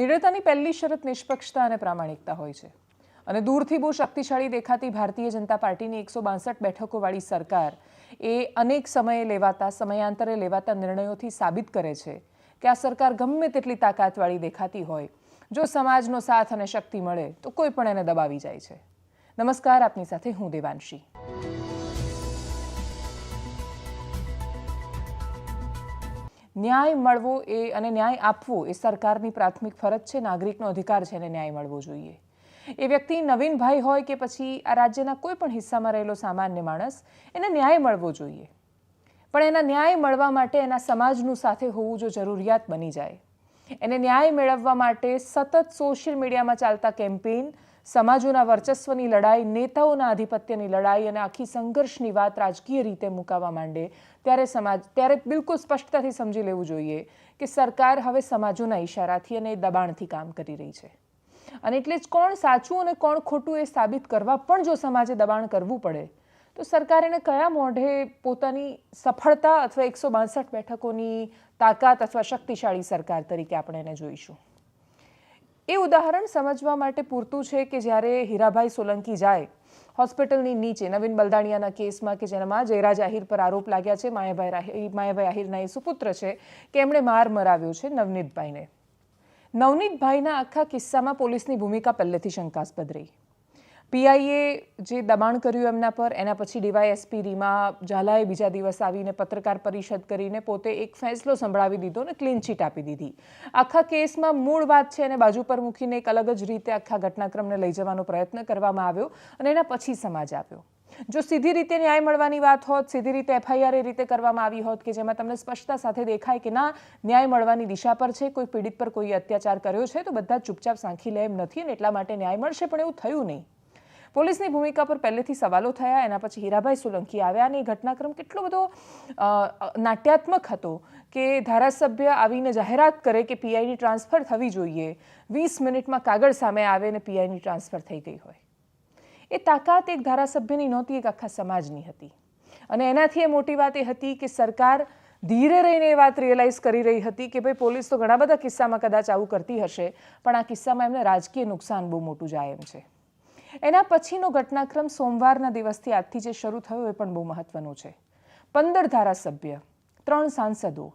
નિડરતાની પહેલી શરત નિષ્પક્ષતા અને પ્રામાણિકતા હોય છે. અને દૂરથી બહુ શક્તિશાળી દેખાતી ભારતીય જનતા પાર્ટીની એકસો બાસઠ બેઠકોવાળી સરકાર એ અનેક સમયે લેવાતા, સમયાંતરે લેવાતા નિર્ણયોથી સાબિત કરે છે કે આ સરકાર ગમે તેટલી તાકાતવાળી દેખાતી હોય, જો સમાજનો સાથ અને શક્તિ મળે તો કોઈ પણ એને દબાવી જાય છે. નમસ્કાર, આપની સાથે હું દેવાંશી. ન્યાય મળવો એ અને ન્યાય આપવો એ સરકારની પ્રાથમિક ફરજ છે, નાગરિકનો અધિકાર છે અને ન્યાય મળવો જોઈએ. એ વ્યક્તિ નવીનભાઈ હોય કે પછી આ રાજ્યના કોઈ પણ હિસ્સામાં રહેલો સામાન્ય માણસ, એને ન્યાય મળવો જોઈએ. પણ એના ન્યાય મળવા માટે એના સમાજનું સાથે હોવું જો જરૂરિયાત બની જાય. એને ન્યાય મેળવવા માટે સતત સોશિયલ મીડિયામાં ચાલતા કેમ્પેઇન સમાજોના વર્ચસ્વની લડાઈ, નેતાઓના આધિપત્યની લડાઈ અને આખી સંઘર્ષની વાત રાજકીય રીતે મુકાવા માંડે, ત્યારે સમાજ, ત્યારે બિલકુલ સ્પષ્ટતાથી સમજી લેવું જોઈએ કે સરકાર હવે સમાજોના ઈશારાથી અને દબાણથી કામ કરી રહી છે. અને એટલે જ કોણ સાચું અને કોણ ખોટું એ સાબિત કરવા પણ જો સમાજે દબાણ કરવું પડે, તો સરકાર એને કયા મોઢે પોતાની સફળતા અથવા એકસો બાસઠ બેઠકોની તાકાત અથવા શક્તિશાળી સરકાર તરીકે આપણે એને જોઈશું? એ ઉદાહરણ સમજવા માટે પૂરતું છે કે જ્યારે હીરાભાઈ સોલંકી જાય, હોસ્પિટલની નીચે, નવીન બલદાણિયાના કેસમાં કે જેનામાં જયરાજ આહિર પર આરોપ લાગ્યા છે, માયાભાઈ માયાભાઈ આહિરના એ સુપુત્ર છે, કે એમણે માર મરાવ્યો છે નવનીતભાઈને. નવનીતભાઈના આખા કિસ્સામાં પોલીસની ભૂમિકા પહેલેથી શંકાસ્પદ રહી. પીઆઈએ જે દબાણ કર્યું એમના પર, એના પછી ડીવાયએસપી રીમા ઝાલાએ બીજા દિવસ આવીને પત્રકાર પરિષદ કરીને પોતે એક ફેંસલો સંભળાવી દીધો અને ક્લીન ચીટ આપી દીધી. આખા કેસમાં મૂળ વાત છે એને બાજુ પર મૂકીને એક અલગ જ રીતે આખા ઘટનાક્રમને લઈ જવાનો પ્રયત્ન કરવામાં આવ્યો અને એના પછી સમાજ આવ્યો. જો સીધી રીતે ન્યાય મળવાની વાત હોત, સીધી રીતે એફઆઈઆર એ રીતે કરવામાં આવી હોત કે જેમાં તમને સ્પષ્ટતા સાથે દેખાય કે ના, ન્યાય મળવાની દિશા પર છે, કોઈ પીડિત પર કોઈ અત્યાચાર કર્યો છે, તો બધા ચૂપચાપ સાંખી લે એમ નથી અને એટલા માટે ન્યાય મળશે, પણ એવું થયું નહીં. પોલીસની ભૂમિકા પર પહેલેથી સવાલો થયા, એના પછી હીરાભાઈ સોલંકી આવ્યા અને એ ઘટનાક્રમ કેટલો બધો નાટ્યાત્મક હતો કે ધારાસભ્ય આવીને જાહેરાત કરે કે પીઆઈની ટ્રાન્સફર થવી જોઈએ. વીસ મિનિટમાં કાગળ સામે આવે અને પીઆઈની ટ્રાન્સફર થઈ ગઈ હોય. એ તાકાત એક ધારાસભ્યની નહોતી, એક આખા સમાજની હતી. અને એનાથી એ મોટી વાત એ હતી કે સરકાર ધીરે રહીને એ વાત રિયલાઇઝ કરી રહી હતી કે ભાઈ, પોલીસ તો ઘણા બધા કિસ્સામાં કદાચ આવું કરતી હશે, પણ આ કિસ્સામાં એમને રાજકીય નુકસાન બહુ મોટું જાય એમ છે. એના પછીનો ઘટનાક્રમ સોમવારના દિવસથી આજથી જે શરૂ થયો એ પણ બહુ મહત્વનું છે. પંદર ધારાસભ્ય, ત્રણ સાંસદો,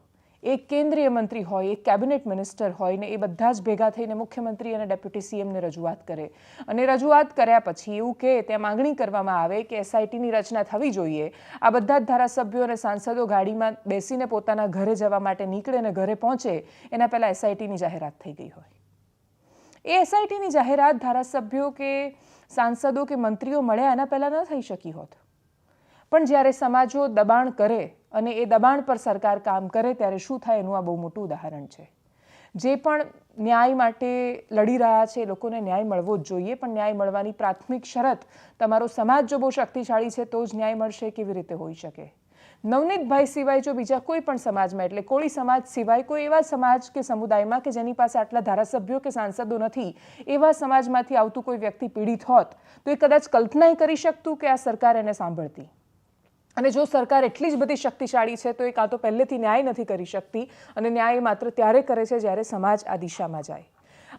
એક કેન્દ્રીય મંત્રી હોય, એક કેબિનેટ મિનિસ્ટર હોય ને એ બધા જ ભેગા થઈને મુખ્યમંત્રી અને ડેપ્યુટી સીએમને રજૂઆત કરે. અને રજૂઆત કર્યા પછી એવું કે ત્યાં માંગણી કરવામાં આવે કે એસઆઈટીની રચના થવી જોઈએ. આ બધા જ ધારાસભ્યો અને સાંસદો ગાડીમાં બેસીને પોતાના ઘરે જવા માટે નીકળે અને ઘરે પહોંચે, એના પહેલાં એસઆઈટીની જાહેરાત થઈ ગઈ હોય. એ એસઆઈટીની જાહેરાત ધારાસભ્યો કે સાંસદો કે મંત્રીઓ મળ્યા એના પહેલાં ન થઈ શકી હોત. પણ જ્યારે સમાજો દબાણ કરે અને એ દબાણ પર સરકાર કામ કરે ત્યારે શું થાય એનું આ બહુ મોટું ઉદાહરણ છે. જે પણ ન્યાય માટે લડી રહ્યા છે એ લોકોને ન્યાય મળવો જ જોઈએ, પણ ન્યાય મળવાની પ્રાથમિક શરત તમારો સમાજ જો બહુ શક્તિશાળી છે તો જ ન્યાય મળશે કેવી રીતે હોઈ શકે? નવનીતભાઈ સિવાય જો બીજા કોઈ પણ સમાજમાં, એટલે કોળી સમાજ સિવાય કોઈ એવા સમાજ કે સમુદાયમાં કે જેની પાસે આટલા ધારાસભ્યો કે સાંસદો નથી, એવા સમાજમાંથી આવતું કોઈ વ્યક્તિ પીડિત હોત, તો એ કદાચ કલ્પના કરી શકતું કે આ સરકાર એને સાંભળતી. અને જો સરકાર એટલી જ બધી શક્તિશાળી છે, તો એ કાં તો પહેલેથી ન્યાય નથી કરી શકતી અને ન્યાય માત્ર ત્યારે કરે છે જ્યારે સમાજ આ દિશામાં જાય.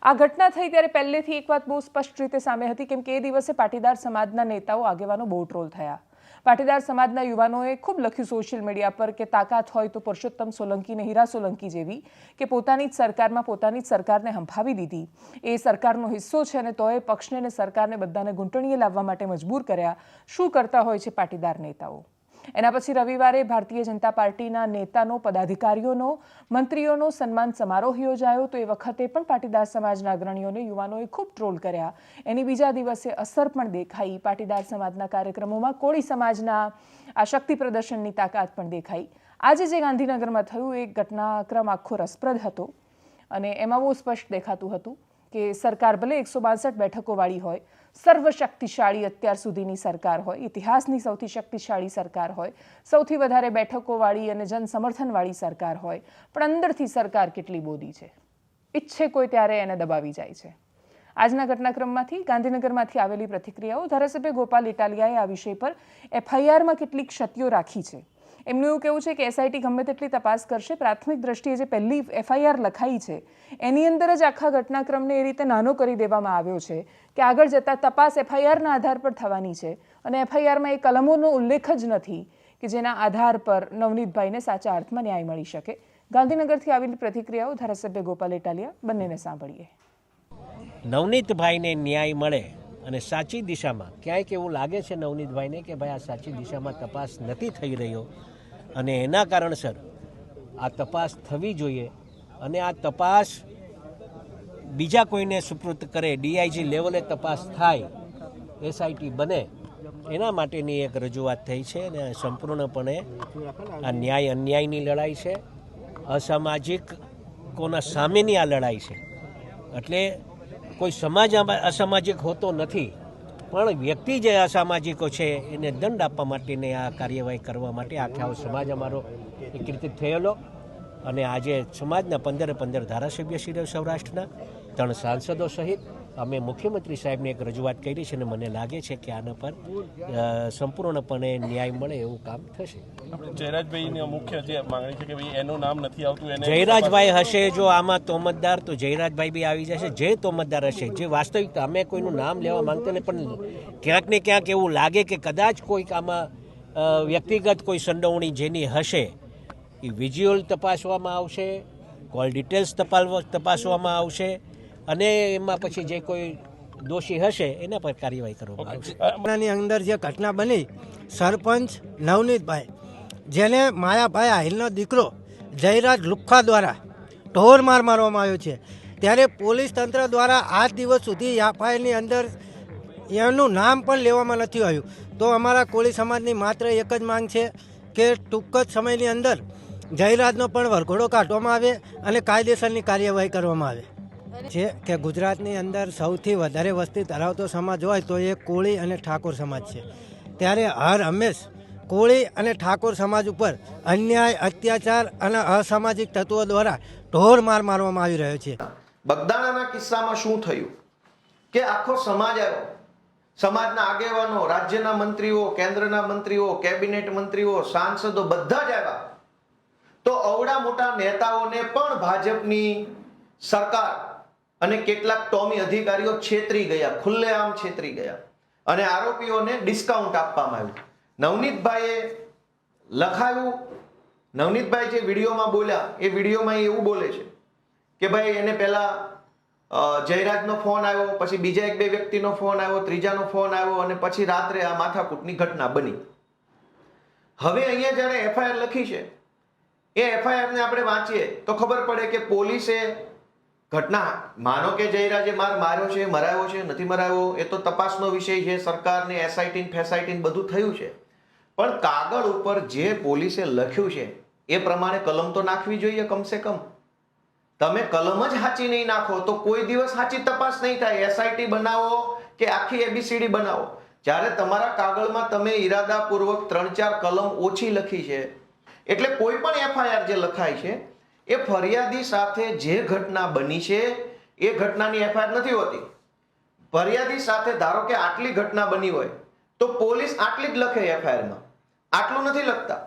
આ ઘટના થઈ ત્યારે પહેલેથી એક વાત બહુ સ્પષ્ટ રીતે સામે હતી, કેમ કે એ દિવસે પાટીદાર સમાજના નેતાઓ આગેવાનો બહુ ટ્રોલ થયા. પાટીદાર સમાજના યુવાનોએ ખૂબ લખ્યું સોશિયલ મીડિયા પર કે તાકાત હોય તો પુરુષોત્તમ સોલંકી ને હીરા સોલંકી જેવી કે પોતાની જ સરકારમાં પોતાની જ સરકારને હંફાવી દીધી. એ સરકારનો હિસ્સો છે અને તોય પક્ષને અને સરકારને બધાને ઘૂંટણીએ લાવવા માટે મજબૂર કર્યા. શું કરતા હોય છે પાટીદાર નેતાઓ? એના પછી રવિવારે ભારતીય જનતા પાર્ટીના નેતાનો, પદાધિકારીઓનો, મંત્રીઓનો સન્માન સમારોહ યોજાયો. તો એ વખતે પણ પાટીદાર સમાજના અગ્રણીઓને યુવાનોએ ખૂબ ટ્રોલ કર્યા. એની બીજા દિવસે અસર પણ દેખાઈ. પાટીદાર સમાજના કાર્યક્રમોમાં કોળી સમાજના આ શક્તિ પ્રદર્શનની તાકાત પણ દેખાઈ. આજે જે ગાંધીનગરમાં થયું, એ ઘટનાક્રમ આખો રસપ્રદ હતો. અને એમાં બહુ સ્પષ્ટ દેખાતું હતું કે સરકાર ભલે એકસો બાસઠ બેઠકોવાળી હોય સર્વશક્તિશાળી અત્યાર સુધીની સરકાર હોય, ઇતિહાસની સૌથી શક્તિશાળી સરકાર હોય, સૌથી વધારે બેઠકોવાળી અને જન સમર્થનવાળી સરકાર હોય, પણ અંદરથી સરકાર કેટલી બોધી છે? ઈચ્છે કોઈ ત્યારે એને દબાવી જાય છે. આજના ઘટનાક્રમમાંથી, ગાંધીનગરમાંથી આવેલી પ્રતિક્રિયાઓ ધારાસભ્ય ગોપાલ ઇટાલિયાએ આ વિષય પર એફઆઈઆરમાં કેટલીક ક્ષતિઓ રાખી છે. એમનું એવું કહેવું છે કે એસઆઈટી ગમે તેટલી તપાસ કરશે, પ્રાથમિક દ્રષ્ટિએ જે પહેલી એફઆઈઆર લખાઈ છે, એની અંદર જ આખા ઘટનાક્રમને એ રીતે નાનો કરી દેવામાં આવ્યો છે કે આગળ જતાં તપાસ એફઆઈઆરના આધાર પર થવાની છે. અને એફઆઈઆરમાં એ કલમોનો ઉલ્લેખ જ નથી કે જેના આધાર પર નવનીતભાઈને સાચા અર્થમાં ન્યાય મળી શકે. ગાંધીનગરથી આવેલી પ્રતિક્રિયાઓ ધારાસભ્ય ગોપાલ ઇટાલિયા, બંનેને સાંભળીએ. નવનીતભાઈને ન્યાય મળે અને સાચી દિશામાં ક્યાંક એવું લાગે છે નવનીતભાઈને કે ભાઈ આ સાચી દિશામાં તપાસ નથી થઈ રહ્યો અને એના કારણસર આ તપાસ થવી જોઈએ અને આ તપાસ બીજા કોઈને સુપૃત કરે, ડીઆઈજી લેવલે તપાસ થાય, એસઆઈટી બને, એના માટેની એક રજૂઆત થઈ છે અને સંપૂર્ણપણે આ ન્યાય અન્યાયની લડાઈ છે. અસામાજિક કોના સામેની આ લડાઈ છે. એટલે કોઈ સમાજ અસામાજિક હોતો નથી. પણ વ્યક્તિ જે અસામાજિકો છે, એને દંડ આપવા માટેની આ કાર્યવાહી કરવા માટે આખે સમાજ અમારો એકત્રિત થયેલો. અને આજે સમાજના પંદરે પંદર ધારાસભ્ય શ્રી સૌરાષ્ટ્રના, ત્રણ સાંસદો સહિત અમે મુખ્યમંત્રી સાહેબને એક રજૂઆત કરી છે અને મને લાગે છે કે આના પર સંપૂર્ણપણે ન્યાય મળે એવું કામ થશે. જયરાજભાઈની મુખ્ય જે માંગણી છે કે ભાઈ એનું નામ નથી આવતું એને જયરાજભાઈ હશે જો આમાં તોમતદાર તો જયરાજભાઈ બી આવી જશે જે તોમતદાર હશે જે વાસ્તવિકતા અમે કોઈનું નામ લેવા માંગતા નહીં પણ ક્યાંક ને ક્યાંક એવું લાગે કે કદાચ કોઈક આમાં વ્યક્તિગત કોઈ સંડોવણી જેની હશે એ વિઝ્યુઅલ તપાસવામાં આવશે કોલ ડિટેલ્સ તપાસ તપાસવામાં આવશે અને એમાં પછી જે કોઈ દોષી હશે એના પર કાર્યવાહી કરવામાં આવશે. અંદર જે ઘટના બની સરપંચ નવનીતભાઈ જેને માયાભાઈ આહિલનો દીકરો જયરાજ લુખ્ખા દ્વારા ઢોર માર મારવામાં આવ્યો છે ત્યારે પોલીસ તંત્ર દ્વારા આજ દિવસ સુધી યાફાઈની અંદર એનું નામ પણ લેવામાં નથી આવ્યું. તો અમારા કોળી સમાજની માત્ર એક જ માંગ છે કે ટૂંક જ સમયની અંદર જયરાજનો પણ વરઘોડો કાઢવામાં આવે અને કાયદેસરની કાર્યવાહી કરવામાં આવે. છે કે ગુજરાતની અંદર સૌથી વધારે વસ્તી ધરાવતો સમાજ હોય તો એ કોળી અને ઠાકોર સમાજ છે. ત્યારે હર હંમેશ કોળી અને ઠાકોર સમાજ ઉપર અન્યાય અત્યાચાર અને અસામાજિક તત્વો દ્વારા ઢોર માર મારવામાં આવી રહ્યો છે. બગદાણાના કિસ્સામાં શું થયું? કે આખો સમાજ આવ્યો. સમાજના આગેવાનો રાજ્યના મંત્રીઓ કેન્દ્રના મંત્રીઓ કેબિનેટ મંત્રીઓ સાંસદો બધા જ આવ્યા. તો અવડા મોટા નેતાઓને પણ ભાજપની સરકાર અને કેટલાક ટોમી અધિકારીઓ છેતરી ગયા, ખુલ્લેઆમ છેતરી ગયા. અને આરોપીઓને ડિસ્કાઉન્ટ આપવામાં આવ્યું. નવનીતભાઈએ લખાયું, નવનીતભાઈ જે વિડીયોમાં બોલ્યા, એ વિડીયોમાં એવું બોલે છે કે ભાઈ એને પહેલા જયરાજનો ફોન આવ્યો, પછી બીજા એક બે વ્યક્તિનો ફોન આવ્યો, ત્રીજાનો ફોન આવ્યો, અને પછી રાત્રે આ માથાકૂટની ઘટના બની. હવે અહીંયા જ્યારે એફઆઈઆર લખી છે, એ એફઆઈઆરને આપણે વાંચીએ, તો ખબર પડે કે પોલીસે ઘટના, માનો કે જયરાજે માર માર્યો છે, મરાયો છે, નથી મરાયો, એ તો તપાસનો વિષય છે, સરકારને એસઆઈટીન ફેસઆઈટીન બધું થયું છે. પણ કાગળ ઉપર જે પોલીસે લખ્યું છે, એ પ્રમાણે કલમ તો નાખવી જોઈએ કમસે કમ. તમે કલમ જ સાચી નહીં નાખો, તો કોઈ દિવસ સાચી તપાસ નહીં થાય. એસઆઈટી બનાવો કે આખી એબીસીડી બનાવો. જ્યારે તમારા કાગળમાં તમે ઈરાદાપૂર્વક ત્રણ ચાર કલમ ઓછી લખી છે, એટલે કોઈ પણ એફઆઈઆર જે લખાય છે એ ફરિયાદી સાથે જે ઘટના બની છે, એ ઘટનાની એફઆઈઆર નથી હોતી. ફરિયાદી સાથે ધારો કે આટલી ઘટના બની હોય, તો પોલીસ આટલી જ લખે એફઆઈઆરમાં. આટલું નથી લખતા.